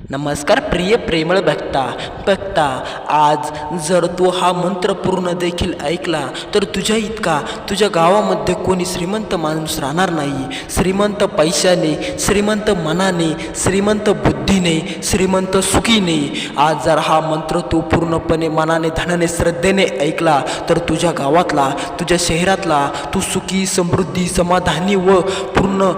नमस्कार प्रिय प्रेमळ भक्ता भक्ता आज जर तू हा मंत्र पूर्ण देखील ऐकला तर तुझ्या इतका तुझ्या गावामध्ये कोणी श्रीमंत माणूस राहणार नाही. श्रीमंत पैशाने श्रीमंत मनाने श्रीमंत बुद्धीने श्रीमंत सुखीने. आज जर हा मंत्र तू पूर्णपणे मनाने धनाने श्रद्धेने ऐकला तर तुझ्या गावातला तुझ्या शहरातला तू सुखी समृद्धी समाधानी व पूर्ण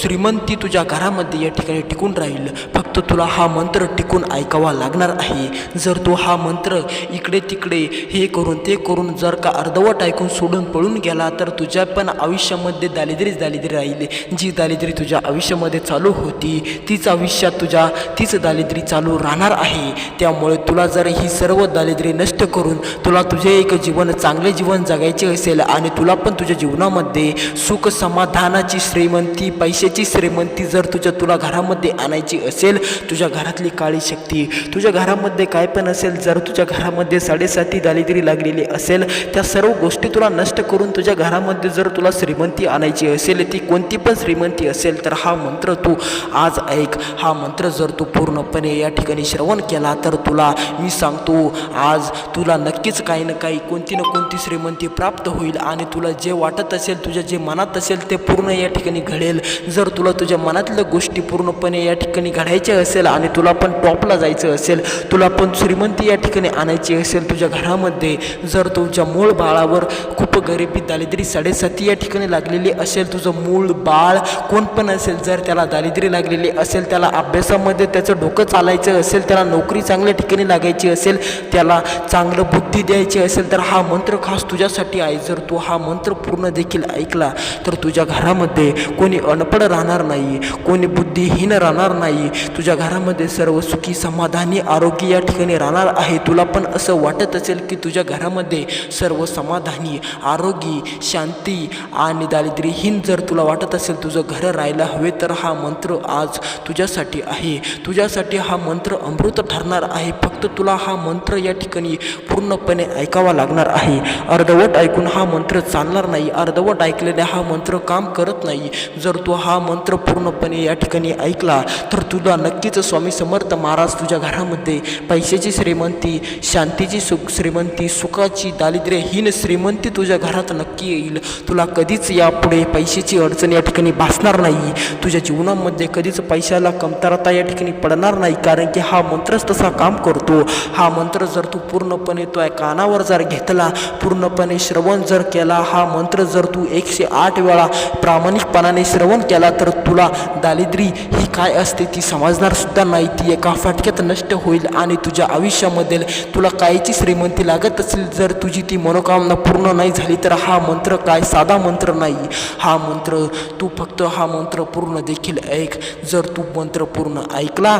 श्रीमंती तुझ्या घरामध्ये या ठिकाणी टिकून राहील. फक्त तुला हा मंत्र टिकून ऐकावा लागणार आहे. जर तू हा मंत्र इकडे तिकडे हे करून ते करून जर का अर्धवट ऐकून सोडून पळून गेला तर तुझ्या पण आयुष्यामध्ये दारिद्र्यच दारिद्र्य राहिले. जी दारिद्र्य तुझ्या आयुष्यामध्ये चालू होती तीच आयुष्यात तुझ्या तीच दारिद्र्य चालू राहणार आहे. त्यामुळे तुला जर ही सर्व दारिद्र्य नष्ट करून तुला तुझे एक जीवन चांगले जीवन जगायचे असेल आणि तुला पण तुझ्या जीवनामध्ये सुख समाधानाची श्रीमंती पैशाची श्रीमंती जर तुझ्या तुला घरामध्ये आणायची असेल तुझ्या घरातली काळी शक्ती तुझ्या घरामध्ये काय पण असेल जर तुझ्या घरामध्ये साडेसाती दारिद्री लागलेली असेल त्या सर्व गोष्टी तुला नष्ट करून तुझ्या घरामध्ये जर तुला श्रीमंती आणायची असेल ती कोणती पण श्रीमंती असेल तर हा मंत्र तू आज ऐक. हा मंत्र जर तू पूर्णपणे या ठिकाणी श्रवण केला तर तुला मी सांगतो आज तुला नक्कीच काही ना काही कोणती ना कोणती श्रीमंती प्राप्त होईल आणि तुला जे वाटत असेल तुझ्या जे मनात असेल ते पूर्ण या ठिकाणी घडेल. जर तुला तुझ्या मनातल्या गोष्टी पूर्णपणे या ठिकाणी घडायच्या असेल असेल आणि तुला पण टॉपला जायचं असेल तुला पण श्रीमंती या ठिकाणी आणायची असेल तुझ्या घरामध्ये जर तुझ्या मूळ बाळावर खूप गरिबी दारिद्र्य साडेसाती या ठिकाणी लागलेली असेल तुझं मूळ बाळ कोण पण असेल जर त्याला दारिद्र्य लागलेली असेल त्याला अभ्यासामध्ये त्याचं डोकं चालायचं असेल त्याला नोकरी चांगल्या ठिकाणी लागायची असेल त्याला चांगलं बुद्धी द्यायची असेल तर हा मंत्र खास तुझ्यासाठी आहे. जर तू हा मंत्र पूर्ण देखील ऐकला तर तुझ्या घरामध्ये कोणी अनपड राहणार नाही कोणी बुद्धिहीन राहणार नाही तुझ्या तुझ्या घरामध्ये सर्व सुखी समाधानी आरोग्य या ठिकाणी राहणार आहे. तुला पण असं वाटत असेल की तुझ्या घरामध्ये सर्व समाधानी आरोग्य शांती आणि दारिद्र्यहीन जर तुला वाटत असेल तुझं घर राहायला हवे तर हा मंत्र आज तुझ्यासाठी आहे. तुझ्यासाठी हा मंत्र अमृत ठरणार आहे. फक्त तुला हा मंत्र या ठिकाणी पूर्णपणे ऐकावा लागणार आहे. अर्धवट ऐकून हा मंत्र चालणार नाही. अर्धवट ऐकलेला हा मंत्र काम करत नाही. जर तू हा मंत्र पूर्णपणे या ठिकाणी ऐकला तर तुला नक्की नक्कीच स्वामी समर्थ महाराज तुझ्या घरामध्ये. पैशाची श्रीमंती शांतीची सुख श्रीमंती सुखाची दारिद्र्यहीन श्रीमंती तुझ्या घरात नक्की येईल. तुला कधीच यापुढे पैशाची अडचण या ठिकाणी भासणार नाही. तुझ्या जीवनामध्ये कधीच पैशाला कमतरता या ठिकाणी पडणार नाही कारण की हा मंत्रच तसा काम करतो. हा मंत्र जर तू पूर्णपणे तो कानावर जर घेतला पूर्णपणे श्रवण जर केला हा मंत्र जर तू एकशे आठ वेळा प्रामाणिकपणाने श्रवण केला तर तुला दारिद्री ही काय असते ती समजणार सुद्धा नाही ती एका फाटक्यात नष्ट होईल आणि तुझ्या आयुष्यामध्ये तुला कायची श्रीमंती लागत असेल जर तुझी ती मनोकामना पूर्ण नाही झाली तर हा मंत्र काय? साधा मंत्र नाही. हा मंत्र तू फक्त हा मंत्र पूर्ण देखील ऐक. जर तू मंत्र पूर्ण ऐकला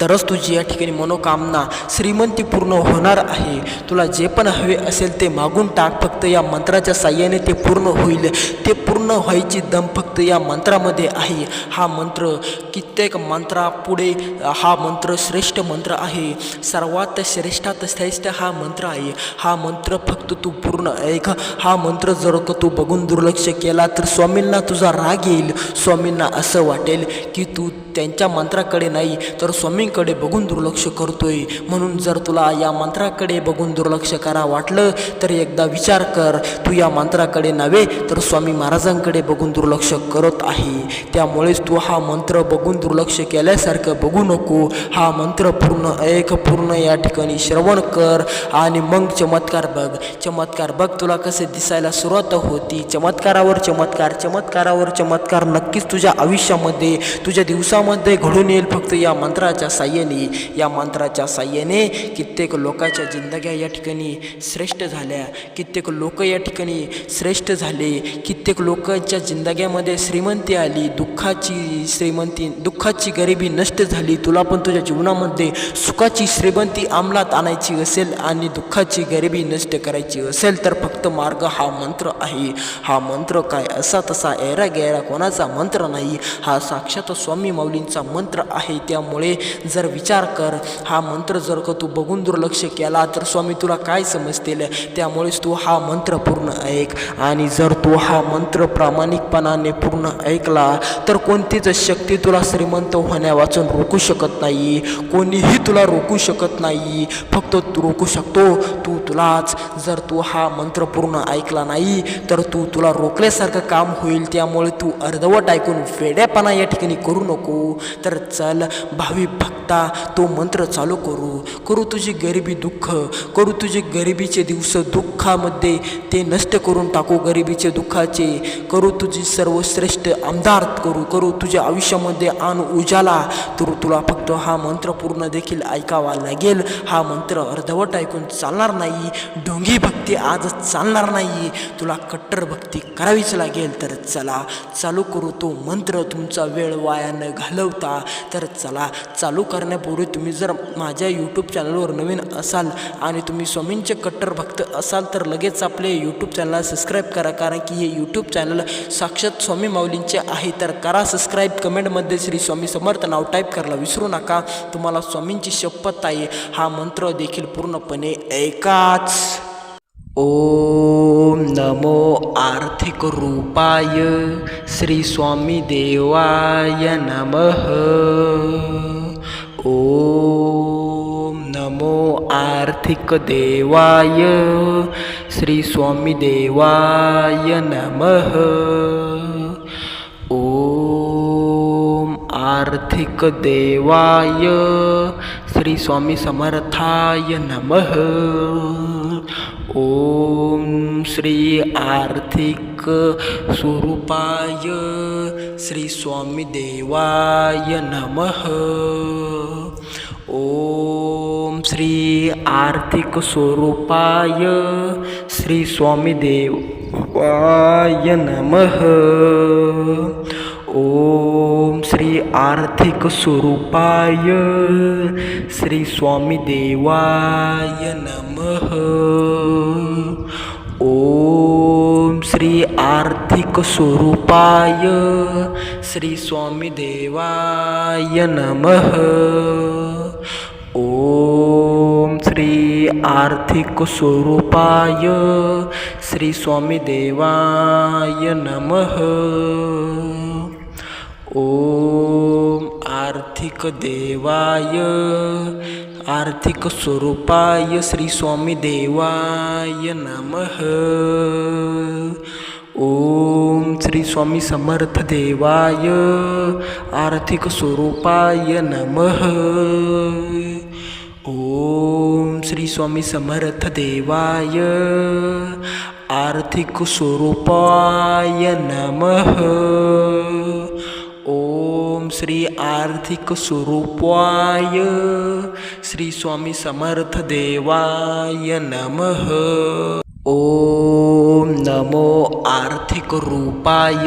तरच तुझी या ठिकाणी मनोकामना श्रीमंती पूर्ण होणार आहे. तुला जे पण हवे असेल ते मागून टाक. फक्त या मंत्राच्या साह्याने ते पूर्ण होईल. ते पूर्ण व्हायची दम फक्त या मंत्रामध्ये आहे. हा मंत्र कित्येक मंत्रापुढे हा मंत्र श्रेष्ठ मंत्र आहे. सर्वात श्रेष्ठात श्रेष्ठ हा मंत्र आहे. हा मंत्र फक्त तू पूर्ण ऐक. हा मंत्र जर का तू बघून दुर्लक्ष केला तर स्वामींना तुझा राग येईल. स्वामींना असं वाटेल की तू त्यांच्या मंत्राकडे नाही तर स्वामींकडे बघून दुर्लक्ष करतोय. म्हणून जर तुला या मंत्राकडे बघून दुर्लक्ष करा वाटलं तर एकदा विचार कर. तू या मंत्राकडे नव्हे तर स्वामी मंत्रांकडे बघून दुर्लक्ष करत आहे. त्यामुळेच तू हा मंत्र बघून दुर्लक्ष केल्यासारखं बघू नको. हा मंत्र पूर्ण ऐक पूर्ण या ठिकाणी श्रवण कर आणि मग चमत्कार बघ. चमत्कार बघ तुला कसे दिसायला सुरुवात होती. चमत्कारावर चमत्कार चमत्कारावर चमत्कार नक्कीच तुझ्या आयुष्यामध्ये तुझ्या दिवसामध्ये घडून येईल फक्त या मंत्राच्या साह्याने. या मंत्राच्या साह्याने कित्येक लोकांच्या जिंदग्या या ठिकाणी श्रेष्ठ झाल्या. कित्येक लोक या ठिकाणी श्रेष्ठ झाले. कित्येक लोक लोकांच्या जिंदग्यामध्ये श्रीमंती आली दुःखाची श्रीमंती दुःखाची गरिबी नष्ट झाली तुला पण तुझ्या जीवनामध्ये सुखाची श्रीमंती अंमलात आणायची असेल आणि दुःखाची गरिबी नष्ट करायची असेल तर फक्त मार्ग हा मंत्र आहे. हा मंत्र काय? असा तसा एरा गैरा कोणाचा मंत्र नाही. हा साक्षात स्वामी माऊलींचा मंत्र आहे. त्यामुळे जर विचार कर हा मंत्र जर का तू बघून दुर्लक्ष केला तर स्वामी तुला काय समजतील? त्यामुळेच तू हा मंत्र पूर्ण ऐक. आणि जर तू हा मंत्र प्रामाणिकपणाने पूर्ण ऐकला तर कोणतीच शक्ती तुला श्रीमंत होण्यावाचून रोखू शकत नाही. कोणीही तुला रोखू शकत नाही. फक्त तू रोखू शकतो. तू तुलाच. जर तू हा मंत्र पूर्ण ऐकला नाही तर तू तुला रोखल्यासारखं काम होईल. त्यामुळे तू अर्धवट ऐकून वेड्यापणा या ठिकाणी करू नको. तर चल भावी भक्ता तो मंत्र चालू करू. करू तुझी गरिबी दुःख. करू तुझे गरिबीचे दिवस दुःखामध्ये ते नष्ट करून टाकू. गरिबीचे दुःखाचे करू तुझी सर्वश्रेष्ठ आमदार करू करू तुझ्या आयुष्यामध्ये आण उजाला. तर तुला फक्त हा मंत्र पूर्ण देखील ऐकावा लागेल. हा मंत्र अर्धवट ऐकून चालणार नाही. ढोंगी भक्ती आज चालणार नाही. तुला कट्टर भक्ती करावीच लागेल. तर चला चालू करू तो मंत्र. तुमचा वेळ वाया न घालवता. तर चला चालू करण्यापूर्वी तुम्ही जर माझ्या यूट्यूब चॅनलवर नवीन असाल आणि तुम्ही स्वामींचे कट्टर भक्त असाल तर लगेच आपले यूट्यूब चॅनलला सबस्क्राईब करा. कारण की हे यूट्यूब चॅनल साक्षात स्वामी माऊलींचे आहे. तर करा सबस्क्राईब कमेंटमध्ये श्री स्वामी समर्थ नाव टाईप करायला विसरू नका. तुम्हाला स्वामींची शपथ आहे. हा मंत्र देखील पूर्णपणे ऐकाच. ओम नमो आर्थिक रूपाय श्री स्वामी देवाय नमः। ओम नमो आर्थिक देवाय श्री स्वामी देवाय नमः। आर्थिक देवाय। श्री स्वामी समर्थाय नमः। ओम श्री आर्थिक स्वरूपाय। श्री स्वामी देवाय नमः। ओम श्री आर्थिक स्वरूपाय। श्री स्वामी देवाय नमः। ओम श्री आर्थिक स्वरूपाय, श्री स्वामी देवाय नमः। ओम श्री आर्थिक स्वरूपाय, श्री स्वामी देवाय नमः। ओम श्री आर्थिक स्वरूपाय, श्री स्वामी देवाय नमः। ओम आर्थिक देवाय आर्थिक स्वरूपाय श्री स्वामी देवाय नमः. ओम श्री स्वामी समर्थ देवाय आर्थिक स्वरूपाय नमः. ओम श्री स्वामी समर्थ देवाय आर्थिक स्वरूपाय नमः. श्री आर्थिक स्वरूपाय श्री स्वामी समर्थ देवाय नमः. ओम नमो आर्थिक रूपाय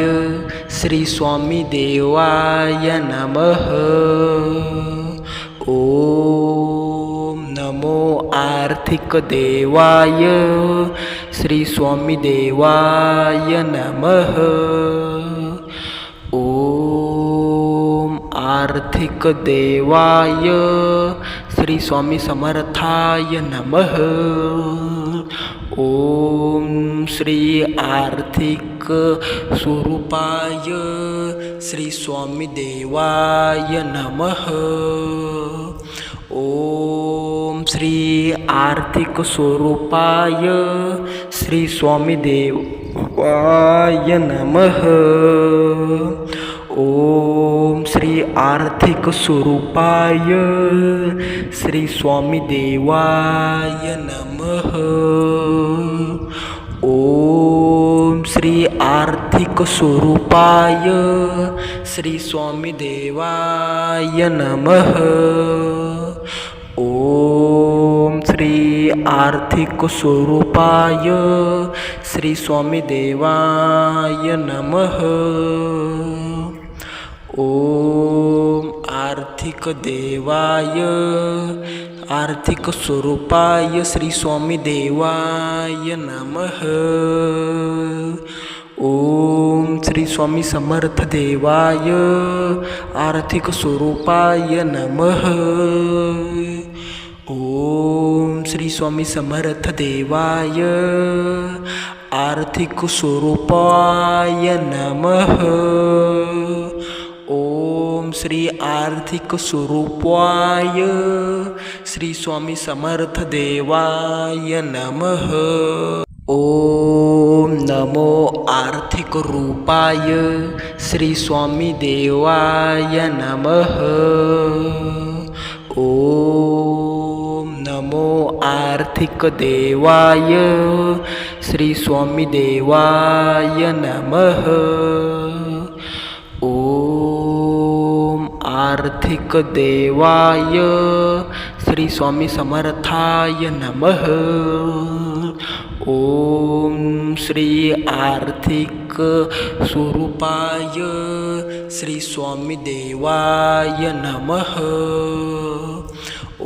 श्री स्वामी देवाय नमः. ओम नमो आर्थिक देवाय श्री स्वामी देवाय नमः. आर्थिक देवाय। श्री स्वामी समर्थाय नमः। ओम श्री आर्थिक स्वरूपाय। श्री स्वामी देवाय नमः। ओम श्री आर्थिक स्वरूपाय। श्री स्वामी देवाय नमः। ओम श्री आर्थिक स्वरूपाय श्री स्वामी देवाय नमः। ओम श्री आर्थिक स्वरूपाय श्री स्वामी देवाय नमः। ओम श्री आर्थिक स्वरूपाय श्री स्वामी देवाय नमः। ओम आर्थिक देवाय आर्थिक स्वरूपाय श्री स्वामी देवाय नमः. ओम श्री स्वामी समर्थ देवाय आर्थिक स्वरूपाय नमः. ओम श्री स्वामी समर्थ देवाय आर्थिक स्वरूपाय नमः. ओम श्री आर्थिक स्वरूपाय श्री स्वामी समर्थ देवाय नमः. ओम नमो आर्थिक रूपाय श्री स्वामी देवाय नमः. ओम नमो आर्थिक देवाय श्री स्वामी देवाय नमः. आर्थिक देवाय। श्री स्वामी समर्थाय नमः। ओम श्री आर्थिक स्वरूपाय। श्री स्वामी देवाय नमः।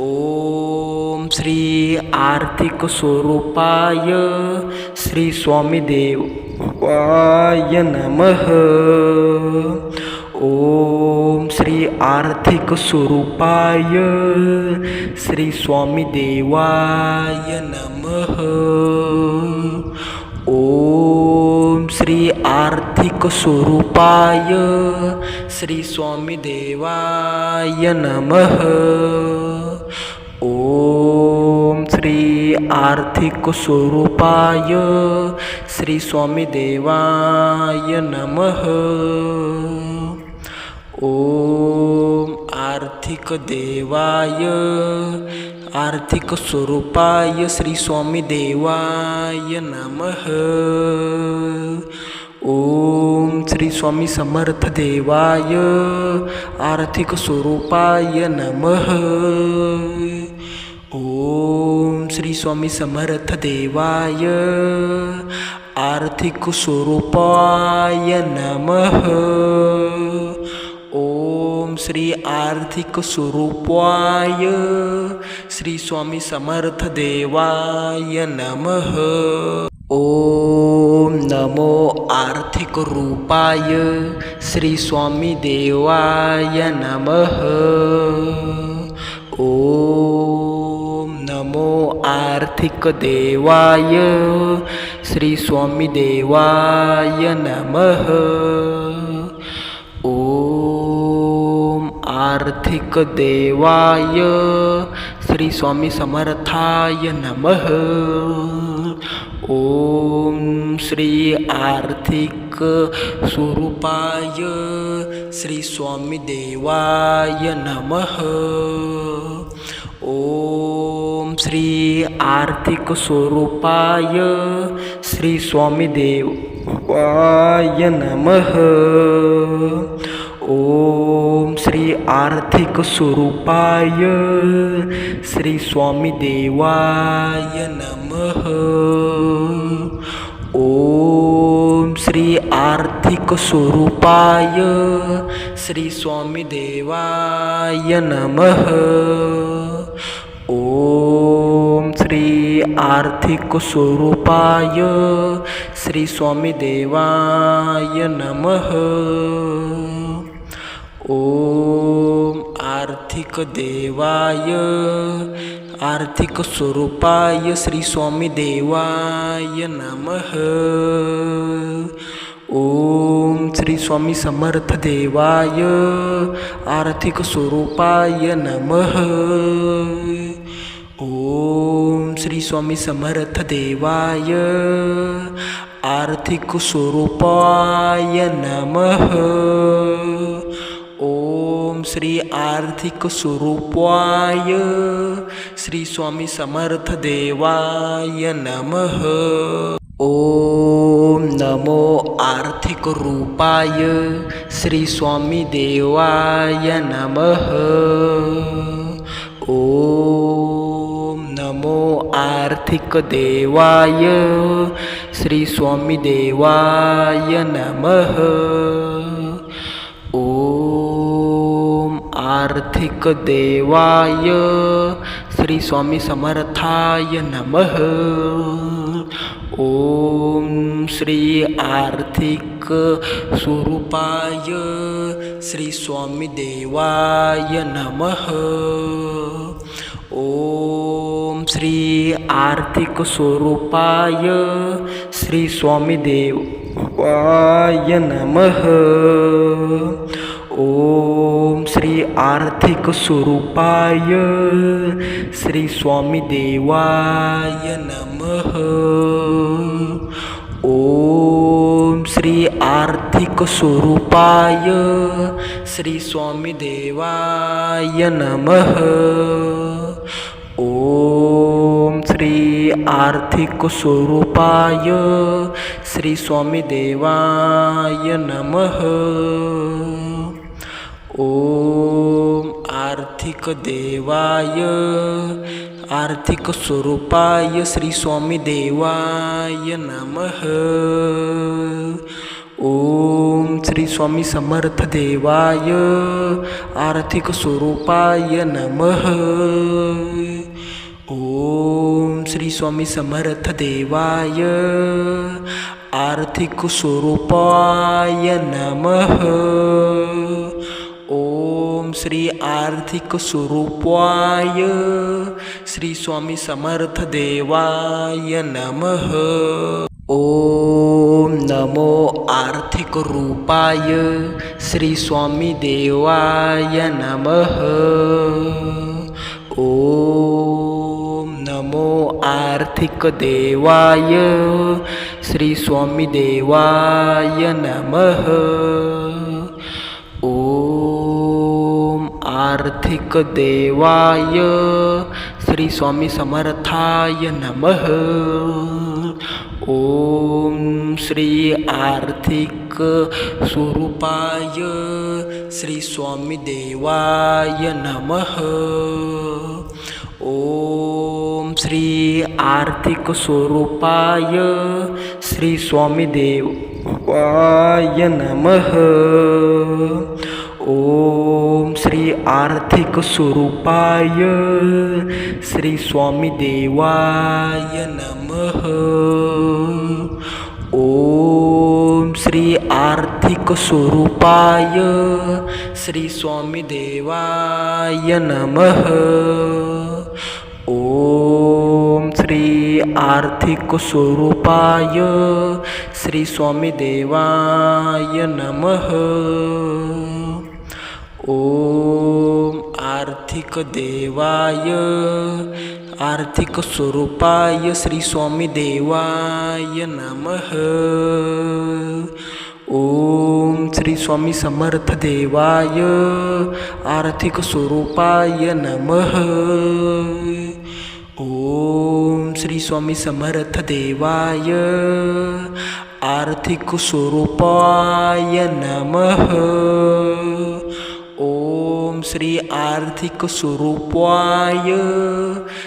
ओम श्री आर्थिक स्वरूपाय। श्री स्वामी देवाय नमः। ओम श्री आर्थिक स्वरूपाय, श्री स्वामी देवाय नमः। ओम श्री आर्थिक स्वरूपाय, श्री स्वामी देवाय नमः। ओम श्री आर्थिक स्वरूपाय, श्री स्वामी देवाय नमः। ओम आर्थिक देवाय आर्थिक स्वरूपाय श्री स्वामी देवाय नमः. ओम श्री स्वामी समर्थ देवाय आर्थिक स्वरूपाय नमः. ओम श्री स्वामी समर्थ देवाय आर्थिक स्वरूपाय नमः. ओम श्री आर्थिक स्वरूपाय श्री स्वामी समर्थ देवाय नमः. ओम नमो आर्थिक रूपाय श्री स्वामी देवाय नमः. ओम नमो आर्थिक देवाय श्री स्वामी देवाय नमः. ओम आर्थिक देवाय। श्री स्वामी समर्थाय नमः। ओम श्री आर्थिक स्वरूपाय। श्री स्वामी देवाय नमः। ओम श्री आर्थिक स्वरूपाय। श्री स्वामी देवाय नमः। ओम श्री आर्थिक स्वरूपाय श्री स्वामी देवाय नमः। ओम श्री आर्थिक स्वरूपाय श्री स्वामी देवाय नमः। ओम श्री आर्थिक स्वरूपाय श्री स्वामी देवाय नमः। ओम आर्थिक देवाय आर्थिक स्वरूपाय श्री स्वामी देवाय नमः. ओम श्री स्वामी समर्थ देवाय आर्थिक स्वरूपाय नमः. ओम श्री स्वामी समर्थ देवाय आर्थिक स्वरूपाय नमः. ओम श्री आर्थिक स्वरूपाय श्री स्वामी समर्थ देवाय नमः. ओम नमो आर्थिक रूपाय श्री स्वामी देवाय नमः. ओम नमो आर्थिक देवाय श्री स्वामी देवाय नमः. आर्थिक देवाय। श्री स्वामी समर्थाय नमः। ओम श्री आर्थिक स्वरूपाय। श्री स्वामी देवाय नमः। ओम श्री आर्थिक स्वरूपाय। श्री स्वामी देवाय नमः। आर्थिक स्वरूपाय श्री स्वामी देवाय नमः। ओम श्री आर्थिक स्वरूपाय श्री स्वामी देवाय नमः। ओम श्री आर्थिक स्वरूपाय श्री स्वामी देवाय नमः। ओम आर्थिक देवाय आर्थिक स्वरूपाय श्री स्वामी देवाय नमः. ओम श्री स्वामी समर्थ देवाय आर्थिक स्वरूपाय नमः. ओम श्री स्वामी समर्थ देवाय आर्थिक स्वरूपाय नमः. ओम श्री आर्थिक स्वरूपाय श्री स्वामी समर्थ देवाय नमः. ओम नमो आर्थिक रूपाय श्री स्वामी देवाय नमः. ओम नमो आर्थिक देवाय श्री स्वामी देवाय नमः. ओम आर्थिक देवाय। श्री स्वामी समर्थाय नमः। ओम श्री आर्थिक स्वरूपाय। श्री स्वामी देवाय नमः। ओम श्री आर्थिक स्वरूपाय। श्री स्वामी देवाय नमः। ओम श्री आर्थिक स्वरूपाय, श्री स्वामी देवाय नमः। ओम श्री आर्थिक स्वरूपाय, श्री स्वामी देवाय नमः। ओम श्री आर्थिक स्वरूपाय, श्री स्वामी देवाय नमः। ओम आर्थिक देवाय आर्थिक स्वरूपाय श्री स्वामी देवाय नमः. ओम श्री स्वामी समर्थ देवाय आर्थिक स्वरूपाय नमः. ओम श्री स्वामी समर्थ देवाय आर्थिक स्वरूपाय नमः. ओम श्री आर्थिक स्वरूपाय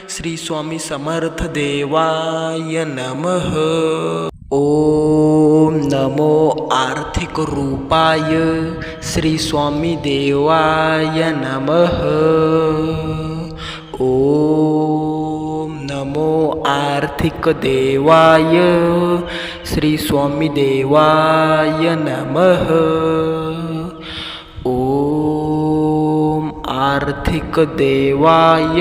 श्री स्वामी समर्थ देवाय नमः ओम नमो आर्थिक रूपाय श्री स्वामी देवाय नमः ओम नमो आर्थिक देवाय श्री स्वामी देवाय नमः आर्थिक देवाय।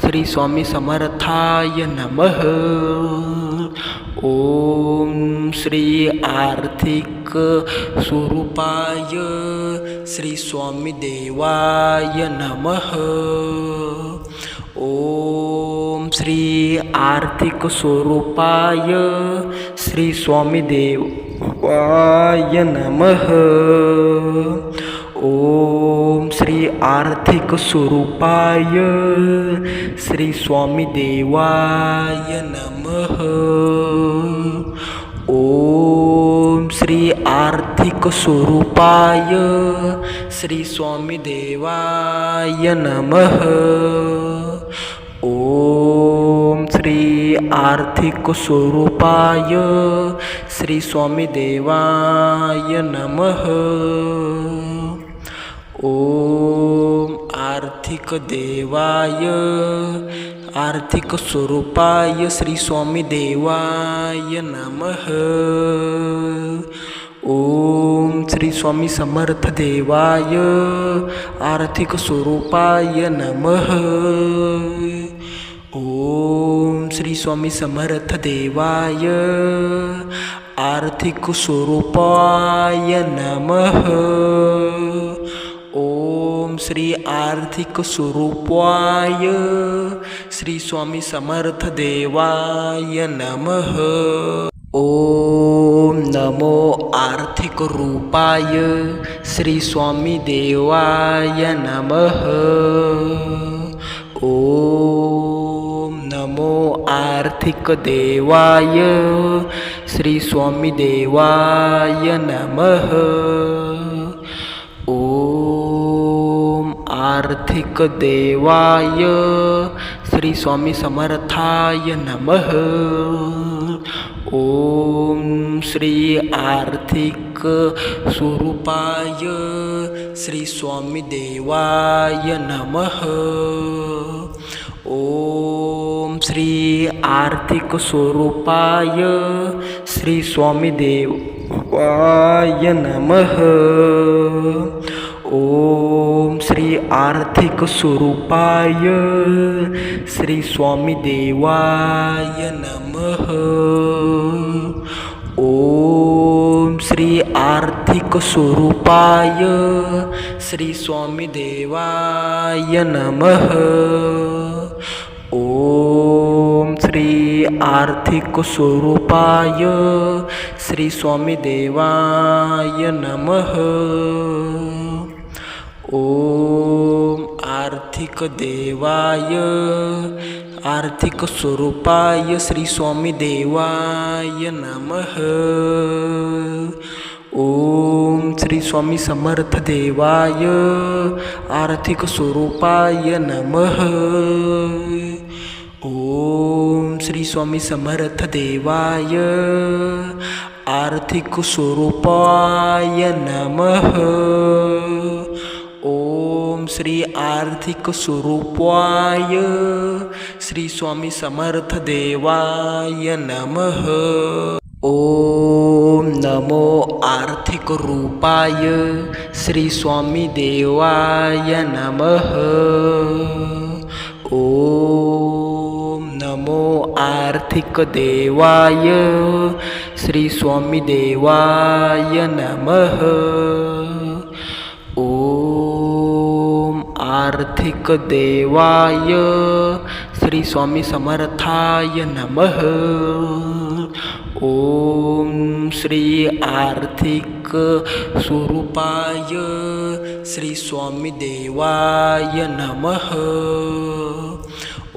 श्री स्वामी समर्थाय नमः। ओम श्री आर्थिक स्वरूपाय। श्री स्वामी देवाय नमः। ओम श्री आर्थिक स्वरूपाय। श्री स्वामी देवाय नमः। ओम श्री आर्थिक स्वरूपाय, श्री स्वामी देवाय नमः। ओम श्री आर्थिक स्वरूपाय, श्री स्वामी देवाय नमः। ओम श्री आर्थिक स्वरूपाय, श्री स्वामी देवाय नमः। ओम आर्थिक देवाय आर्थिक स्वरूपाय श्री स्वामी देवाय नमः. ओम श्री स्वामी समर्थ देवाय आर्थिक स्वरूपाय नमः. ओम श्री स्वामी समर्थ देवाय आर्थिक स्वरूपाय नमः. ओम श्री आर्थिक स्वरूपाय श्री स्वामी समर्थ देवाय नमः. ओम नमो आर्थिक रूपाय श्री स्वामी देवाय नमः. ओम नमो आर्थिक देवाय श्री स्वामी देवाय नमः. आर्थिक देवाय श्री स्वामी समर्थाय नमः। ओम श्री आर्थिक स्वरूपाय श्री स्वामी देवाय नमः। ओम श्री आर्थिक स्वरूपाय श्री स्वामी देवाय नमः। ओम श्री आर्थिक स्वरूपाय, श्री स्वामी देवाय नमः। ओम श्री आर्थिक स्वरूपाय, श्री स्वामी देवाय नमः। ओम श्री आर्थिक स्वरूपाय, श्री स्वामी देवाय नमः। ओम आर्थिक देवाय आर्थिक स्वरूपाय श्री स्वामी देवाय नमः. ओम श्री स्वामी समर्थ देवाय आर्थिक स्वरूपाय नमः. ओम श्री स्वामी समर्थ देवाय आर्थिक स्वरूपाय नमः. ओम श्री आर्थिक स्वरूपाय श्री स्वामी समर्थ देवाय नमः ओम नमो आर्थिक रूपाय श्री स्वामी देवाय नमः ओम नमो आर्थिक देवाय श्री स्वामी देवाय नमः आर्थिक देवाय। श्री स्वामी समर्थाय नमः। ओम श्री आर्थिक स्वरूपाय। श्री स्वामी देवाय नमः।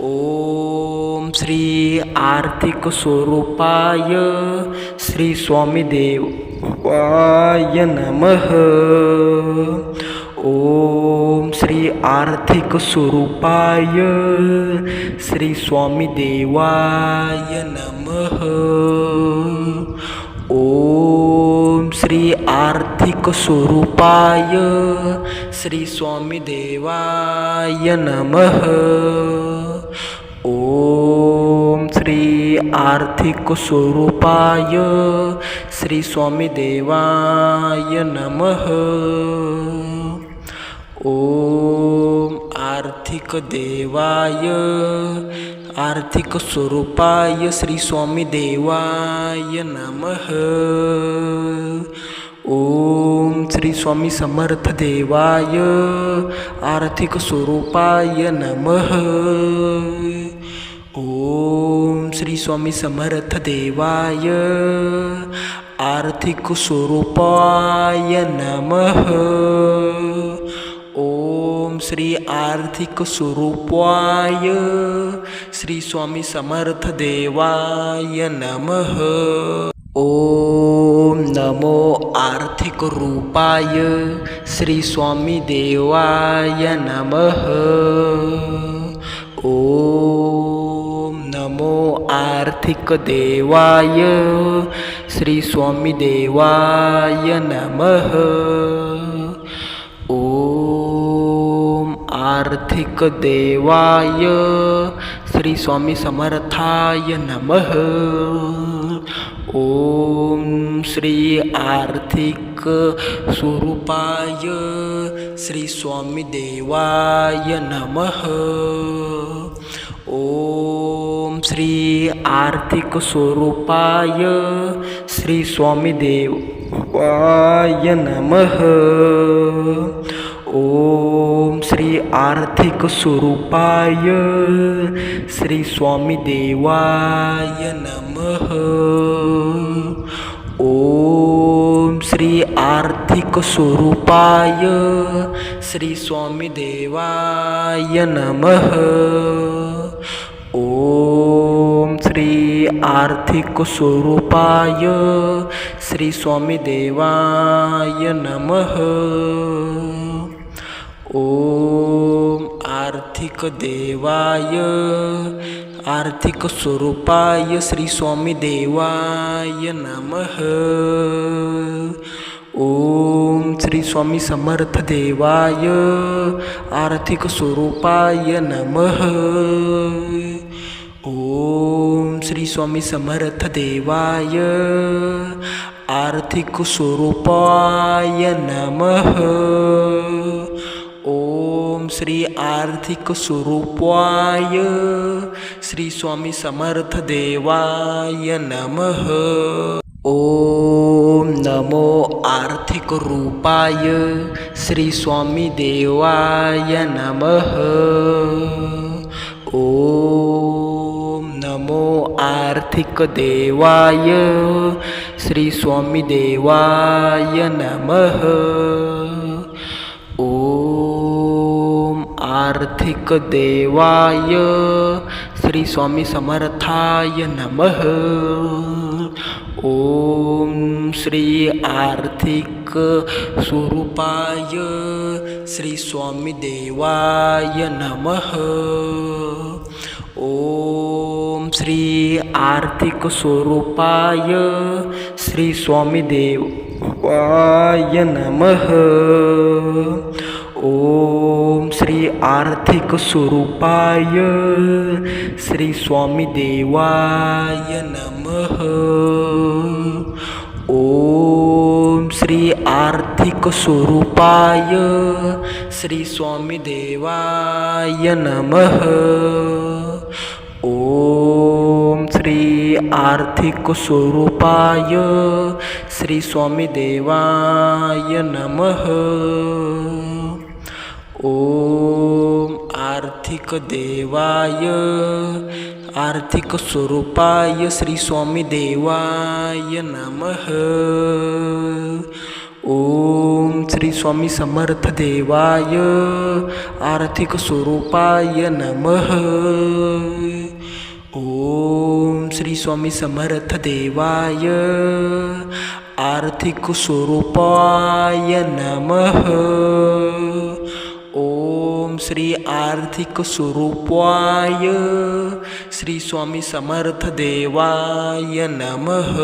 ओम श्री आर्थिक स्वरूपाय। श्री स्वामी देवाय नमः। ओम श्री आर्थिक स्वरूपाय, श्री स्वामी देवाय नमः। ओम श्री आर्थिक स्वरूपाय, श्री स्वामी देवाय नमः। ओम श्री आर्थिक स्वरूपाय, श्री स्वामी देवाय नमः। ओम आर्थिक देवाय आर्थिक स्वरूपाय श्री स्वामी देवाय नमः. ओम श्री स्वामी समर्थ देवाय आर्थिक स्वरूपाय नमः. ओम श्री स्वामी समर्थ देवाय आर्थिक स्वरूपाय नमः. ओम श्री आर्थिक स्वरूपाय श्री स्वामी समर्थ देवाय नमः ओम नमो आर्थिक रूपाय श्री स्वामी देवाय नमः ओम नमो आर्थिक देवाय श्री स्वामी देवाय नमः ओम आर्थिक देवाय। श्री स्वामी समर्थाय नमः। ओम श्री आर्थिक स्वरूपाय। श्री स्वामी देवाय नमः। ओम श्री आर्थिक स्वरूपाय। श्री स्वामी देवाय नमः। ओम श्री आर्थिक स्वरूपाय श्री स्वामी देवाय नमः। ओम श्री आर्थिक स्वरूपाय श्री स्वामी देवाय नमः। ओम श्री आर्थिक स्वरूपाय श्री स्वामी देवाय नमः। ओम आर्थिक देवाय आर्थिक स्वरूपाय श्री स्वामी देवाय नमः। ओम श्री स्वामी समर्थ देवाय आर्थिक स्वरूपाय नमः। ओम श्री स्वामी समर्थ देवाय आर्थिक स्वरूपाय नमः। ओम श्री आर्थिक स्वरूपाय श्री स्वामी समर्थ देवाय नमः ओम नमो आर्थिक रूपाय श्री स्वामी देवाय नमः ओम नमो आर्थिक देवाय श्री स्वामी देवाय नमः ओम आर्थिक देवाय श्री स्वामी समर्थाय नमः। ओम श्री आर्थिक स्वरूपाय श्री स्वामी देवाय नमः। ओम श्री आर्थिक स्वरूपाय श्री स्वामी देवाय नमः ओम श्री आर्थिक स्वरूपाय, श्री स्वामी देवाय नमः। ओम श्री आर्थिक स्वरूपाय, श्री स्वामी देवाय नमः। आर्थिक स्वरूपाय श्री स्वामी देवाय नमः। ओम आर्थिक देवाय आर्थिक स्वरूपाय श्री स्वामी देवाय नमः। ओम श्री स्वामी समर्थ देवाय आर्थिक स्वरूपाय नमः। ओम श्री स्वामी समर्थ देवाय. आर्थिक स्वरूपाय नमः. ओम श्री आर्थिक स्वरूपाय. श्री स्वामी समर्थ देवाय नमः.